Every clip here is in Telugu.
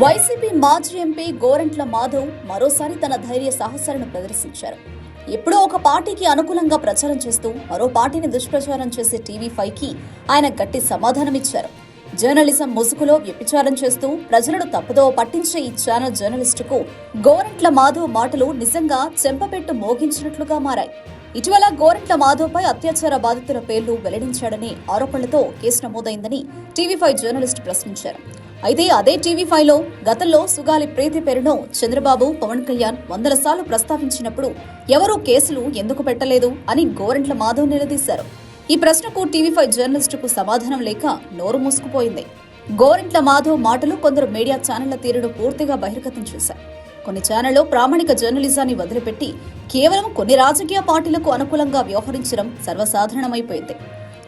వైసీపీ మాజీ ఎంపీ గోరంట్ల మాధవ్ మరోసారి తన ధైర్య సాహసాలను ప్రదర్శించారు. ఎప్పుడో ఒక పార్టీకి అనుకూలంగా ప్రచారం చేస్తూ మరో పార్టీని దుష్ప్రచారం చేసే టీవీ ఫైవ్కి ఆయన గట్టి సమాధానమిచ్చారు. జర్నలిజం ముసుగులో వ్యభిచారం చేస్తూ ప్రజలను తప్పుదో పట్టించే ఈ ఛానల్ జర్నలిస్టుకు గోరంట్ల మాధవ్ మాటలు నిజంగా చెంపపెట్టు మోగించినట్లుగా మారాయి. ఇటీవల గోరంట్ల మాధవ్పై అత్యాచార బాధితుల పేర్లు వెల్లడించాడనే ఆరోపణలతో కేసు నమోదైందని టీవీ ఫైవ్ జర్నలిస్టు ప్రశ్నించారు. అయితే అదే టీవీ ఫైవ్లో గతంలో సుగాలి ప్రీతి పేరును చంద్రబాబు పవన్ కళ్యాణ్ వందల సార్లు ప్రస్తావించినప్పుడు ఎవరూ కేసులు ఎందుకు పెట్టలేదు అని గోరంట్ల మాధవ్ నిలదీశారు. ఈ ప్రశ్నకు టీవీ ఫైవ్ జర్నలిస్టుకు సమాధానం లేక నోరు మూసుకుపోయింది. గోరింట్ల మాధవ్ మాటలు కొందరు మీడియా ఛానళ్ళ తీరును పూర్తిగా బహిర్గతం చేశారు కొన్ని ఛానళ్ళు ప్రామాణిక జర్నలిజాన్ని వదిలిపెట్టి కేవలం కొన్ని రాజకీయ పార్టీలకు అనుకూలంగా వ్యవహరించడం సర్వసాధారణమైపోయింది.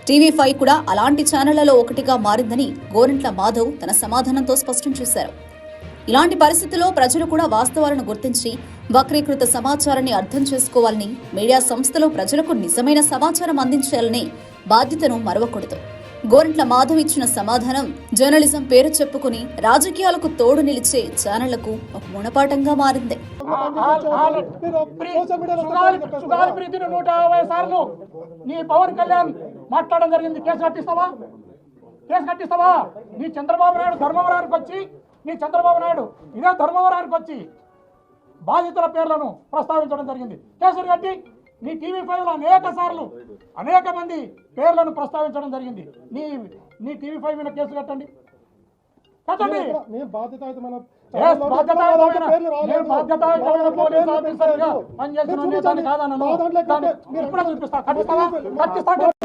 టీవీ ఫైవ్ కూడా అలాంటి ఛానళ్ళలో ఒకటిగా మారిందని గోరింట్ల మాధవ్ తన సమాధానంతో స్పష్టం చేశారు. ఇలాంటి పరిస్థితుల్లో ప్రజలు కూడా వాస్తవాలను గుర్తించి వక్రీకృత సమాచారాన్ని అర్థం చేసుకోవాలని మీడియా సంస్థలో ప్రజలకు నిజమైన సమాచారం అందించాలని బాధ్యతను మరవకూడదు. గోరంట్ల మాధవ్ ఇచ్చిన సమాధానం జర్నలిజం పేరు చెప్పుకుని రాజకీయాలకు తోడు నిలిచే ఛానళ్ళకు ఒక మునపాఠంగా మారింది. నూట యాభై సార్లు నీ పవన్ కళ్యాణ్ మాట్లాడడం జరిగింది కేసు కట్టిస్తావా కేసు కట్టిస్తావా నీ చంద్రబాబు నాయుడు ధర్మవరానికి వచ్చి నీ చంద్రబాబు నాయుడు ఇదే ధర్మవరానికి వచ్చి బాధితుల పేర్లను ప్రస్తావించడం జరిగింది. కేసులు కట్టి నీ టీవీ ఫైవ్లో అనేక సార్లు అనేక మంది పేర్లను ప్రస్తావించడం జరిగింది. నీ నీ టీవీ ఫైవ్ మీద కేసు కట్టండి. కట్టండి. పనిచేసిన ఇప్పుడే చూపిస్తా.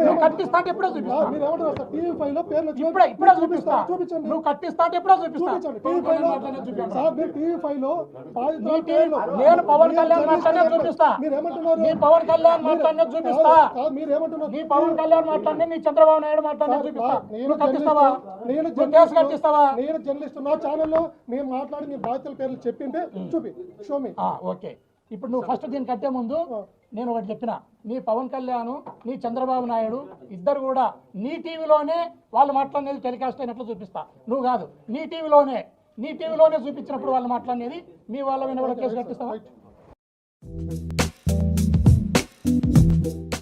నువ్వు కట్టిస్తా అంటే ఇప్పుడే చూపిస్తా మీరు ఏమంటారు సార్? టీవీ ఫైవ్లో పేర్లు వచ్చిన- ఇప్పుడే ఇప్పుడే చూపిస్తా. చూపించండి. నువ్వు కట్టిస్తా అంటే ఇప్పుడే చూపిస్తా. చూపించండి. టీవీ ఫైవ్లో చూపించండి. సార్ మీరు టీవీ ఫైవ్లో బాధితుల నీ టీవీ- పేర్లు నేను పవన్ కళ్యాణ్ మాట్లాడినే చూపిస్తా. మీరు ఏమంటున్నారు నీ పవన్ కళ్యాణ్ మాట్లాడినే చూపిస్తా. కాదు, కాదు, మీరు ఏమంటున్నారు నీ పవన్ కళ్యాణ్ మాట్లాడి నీ చంద్రబాబు నాయుడు చూపిస్తా. నేను కట్టిస్తావా? నేను కేసు కట్టిస్తావా? నేను జర్నలిస్ట్ నా ఛానల్లో మాట్లాడి మీ బాధితుల పేర్లు చెప్పింటే చూపి. షో మీ ఆ, ఓకే. ఇప్పుడు నువ్వు ఫస్ట్ దీన్ని కట్టే ముందు నేను ఒకటి చెప్పిన. నీ పవన్ కళ్యాణ్ నీ చంద్రబాబు నాయుడు ఇద్దరు కూడా నీ టీవీలోనే వాళ్ళు మాట్లాడినది టెలికాస్ట్ అయినట్లు చూపిస్తా. నువ్వు కాదు నీ టీవీలోనే నీ టీవీలోనే చూపించినప్పుడు వాళ్ళు మాట్లాడినది మీ వాళ్ళ మీద కూడా కేసు కట్టిస్తావా?